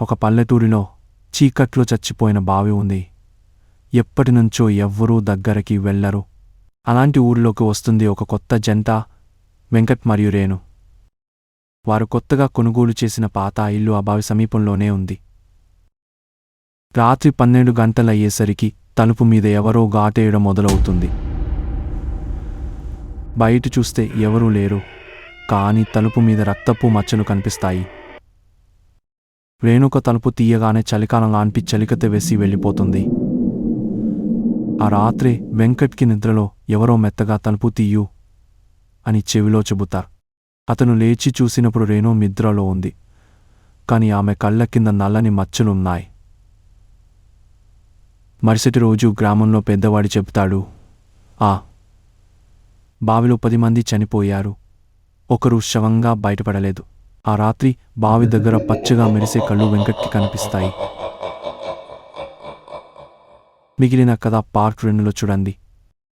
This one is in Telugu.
ఒక పల్లెటూరిలో చీకట్లో చచ్చిపోయిన బావి ఉంది. ఎప్పటినుంచో ఎవ్వరూ దగ్గరికి వెళ్ళరు అలాంటి ఊరిలోకి వస్తుంది ఒక కొత్త జంట వెంకట్ మరియు రేణు. వారు కొత్తగా కొనుగోలు చేసిన పాత ఇల్లు ఆ బావి సమీపంలోనే ఉంది. రాత్రి పన్నెండు గంటలయ్యేసరికి తలుపు మీద ఎవరో గాటేయడం మొదలవుతుంది. బయట చూస్తే ఎవరూ లేరు కానీ తలుపు మీద రక్తపు మచ్చలు కనిపిస్తాయి. రేణుక తలుపు తీయగానే చలికాలం లాంటి చలికత వేసి వెళ్ళిపోతుంది. ఆ రాత్రి వెంకట్కి నిద్రలో ఎవరో మెత్తగా తలుపు తీయు అని చెవిలో చెబుతారు. అతను లేచి చూసినప్పుడు రేణు నిద్రలో ఉంది. కాని ఆమె కళ్ళ కింద నల్లని మచ్చలున్నాయి. మరుసటి రోజు గ్రామంలో పెద్దవాడు చెబుతాడు ఆ బావిలో పది మంది చనిపోయారు. ఒకరు శవంగా బయటపడలేదు. ఆ రాత్రి బావి దగ్గర పచ్చగా మెరిసే కళ్ళు వెంకట్కి కనిపిస్తాయి. మిగిలిన కథ పార్ట్ రెండులో చూడండి.